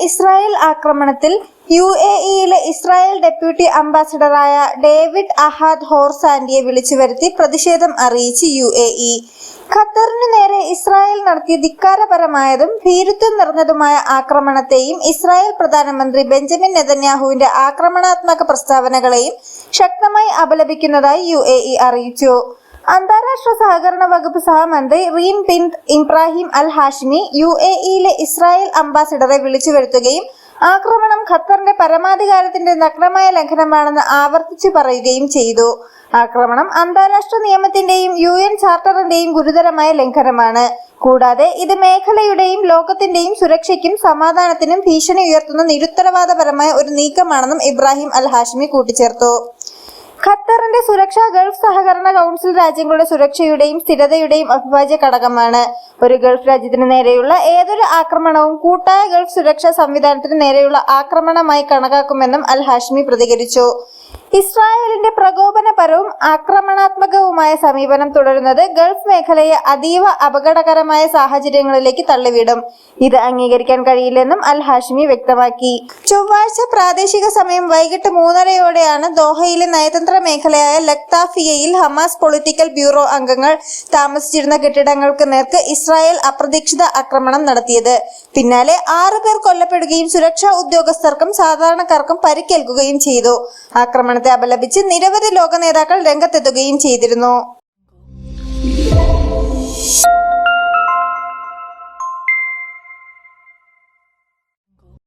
Israel ആക്രമണത്തിൽ U A ഇയിലെ Israel deputy അംബാസിഡറായ ഡേവിഡ് അഹാദ് ഹോർസാൻഡിയെ വിളിച്ചു വരുത്തി പ്രതിഷേധം അറിയിച്ച് യു എ ഇ ഖത്തറിനു നേരെ ഇസ്രായേൽ നടത്തിയ ധിക്കാരപരമായതും ഭീരുത്വം നിറഞ്ഞതുമായ ആക്രമണത്തെയും ഇസ്രായേൽ പ്രധാനമന്ത്രി ബെഞ്ചമിൻ നെതന്യാഹുവിന്റെ ആക്രമണാത്മക പ്രസ്താവനകളെയും ശക്തമായി അപലപിക്കുന്നതായി യു അറിയിച്ചു. അന്താരാഷ്ട്ര സഹകരണ വകുപ്പ് സഹമന്ത്രി Reem bin Ibrahim Al Hashimi U A ഇയിലെ Israel അംബാസിഡറെ വിളിച്ചു വരുത്തുകയും ആക്രമണം ഖത്തറിന്റെ പരമാധികാരത്തിന്റെ നഗ്നമായ ലംഘനമാണെന്ന് ആവർത്തിച്ചു പറയുകയും ചെയ്തു. ആക്രമണം അന്താരാഷ്ട്ര നിയമത്തിന്റെയും യു എൻ ചാർട്ടറിന്റെയും ഗുരുതരമായ ലംഘനമാണ്. കൂടാതെ ഇത് മേഖലയുടെയും ലോകത്തിന്റെയും സുരക്ഷയ്ക്കും സമാധാനത്തിനും ഭീഷണി ഉയർത്തുന്ന നിരുത്തരവാദപരമായ ഒരു നീക്കമാണെന്നും ഇബ്രാഹിം അൽ ഹാഷിമി കൂട്ടിച്ചേർത്തു. ഖത്തറിന്റെ സുരക്ഷ ഗൾഫ് സഹകരണ കൗൺസിൽ രാജ്യങ്ങളുടെ സുരക്ഷയുടെയും സ്ഥിരതയുടെയും അവിഭാജ്യ ഘടകമാണ്. ഒരു ഗൾഫ് രാജ്യത്തിന് നേരെയുള്ള ഏതൊരു ആക്രമണവും കൂട്ടായ ഗൾഫ് സുരക്ഷാ സംവിധാനത്തിന് നേരെയുള്ള ആക്രമണമായി കണക്കാക്കുമെന്നും അൽ ഹാഷ്മി പ്രതികരിച്ചു. ഇസ്രായേലിന്റെ പ്രകോപനപരവും ആക്രമണാത്മകവുമായ സമീപനം തുടരുന്നത് ഗൾഫ് മേഖലയെ അതീവ അപകടകരമായ സാഹചര്യങ്ങളിലേക്ക് തള്ളിവിടും. ഇത് അംഗീകരിക്കാൻ കഴിയില്ലെന്നും അൽ ഹാഷിമി വ്യക്തമാക്കി. ചൊവ്വാഴ്ച പ്രാദേശിക സമയം വൈകിട്ട് മൂന്നരയോടെയാണ് ദോഹയിലെ നയതന്ത്ര മേഖലയായ ലക്താഫിയയിൽ ഹമാസ് പൊളിറ്റിക്കൽ ബ്യൂറോ അംഗങ്ങൾ താമസിച്ചിരുന്ന കെട്ടിടങ്ങൾക്ക് നേർക്ക് ഇസ്രായേൽ അപ്രതീക്ഷിത ആക്രമണം നടത്തിയത്. പിന്നാലെ ആറു പേർ കൊല്ലപ്പെടുകയും സുരക്ഷാ ഉദ്യോഗസ്ഥർക്കും സാധാരണക്കാർക്കും പരിക്കേൽക്കുകയും ചെയ്തു. ആക്രമണത്തെ അപലപിച്ച് നിരവധി ലോക നേതാക്കൾ രംഗത്തെത്തുകയും ചെയ്തിരുന്നു.